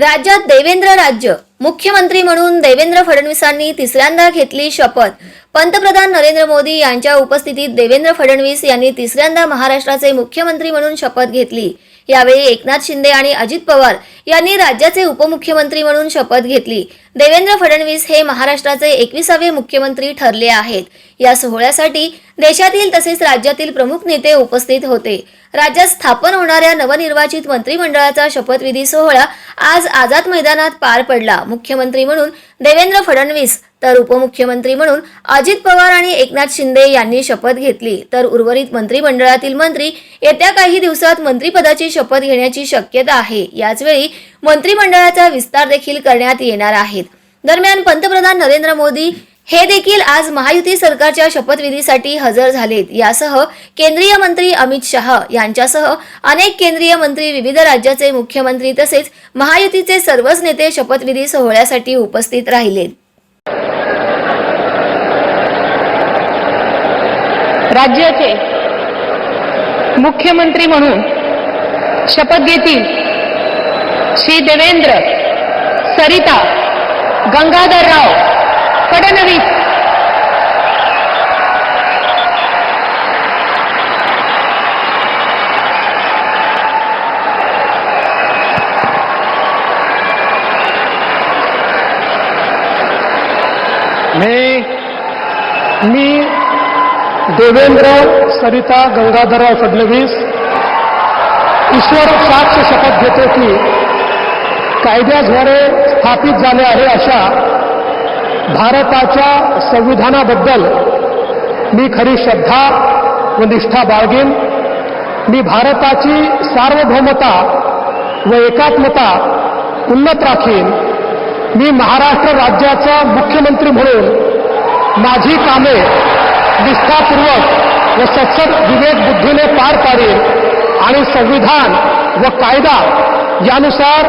राज्यात देवेंद्र राज्य. मुख्यमंत्री म्हणून देवेंद्र फडणवीसांनी तिसऱ्यांदा घेतली शपथ. पंतप्रधान नरेंद्र मोदी यांच्या उपस्थितीत देवेंद्र फडणवीस यांनी तिसऱ्यांदा महाराष्ट्राचे मुख्यमंत्री म्हणून शपथ घेतली. यावेळी एकनाथ शिंदे आणि अजित पवार यांनी राज्याचे उपमुख्यमंत्री म्हणून शपथ घेतली. देवेंद्र फडणवीस हे महाराष्ट्राचे एकविसावे मुख्यमंत्री ठरले आहेत. या सोहळ्यासाठी देशातील तसेच राज्यातील प्रमुख नेते उपस्थित होते. राज्यात स्थापन होणाऱ्या नवनिर्वाचित मंत्रिमंडळाचा शपथविधी सोहळा आज आझाद मैदानात पार पडला. मुख्यमंत्री म्हणून देवेंद्र फडणवीस तर उपमुख्यमंत्री म्हणून अजित पवार आणि एकनाथ शिंदे यांनी शपथ घेतली. तर उर्वरित मंत्रिमंडळातील मंत्री येत्या काही दिवसात मंत्रिपदाची शपथ घेण्याची शक्यता आहे. याचवेळी मंत्रिमंडळाचा विस्तार देखील करण्यात येणार आहेत दरम्यान पंतप्रधान नरेंद्र मोदी हे देखील आज महायुती सरकारच्या शपथविधीसाठी हजर झालेत. यासह केंद्रीय मंत्री अमित शाह यांच्यासह अनेक केंद्रीय मंत्री विविध राज्याचे मुख्यमंत्री तसेच महायुतीचे सर्वच नेते शपथविधी सोहळ्यासाठी उपस्थित राहिलेत. राज्याचे मुख्यमंत्री म्हणून शपथ घेतील श्री देवेंद्र सरिता गंगाधर राव फडणवीस मी मी देवेंद्र सरिता गंगाधरराव फडणवीस ईश्वर साक्ष शपथ घेतो की कायद्याद्वारे स्थापित झाले आहे अशा भारताच्या संविधानाबद्दल मी खरी श्रद्धा व निष्ठा बाळगेन. मी भारताची सार्वभौमता व एकात्मता उन्नत राखीन. मी महाराष्ट्र राज्याचा मुख्यमंत्री म्हणून माझी कामे निष्ठापूर्वक व सत्सद विवेक बुद्धीने पार पाडेन आणि संविधान व कायदा यानुसार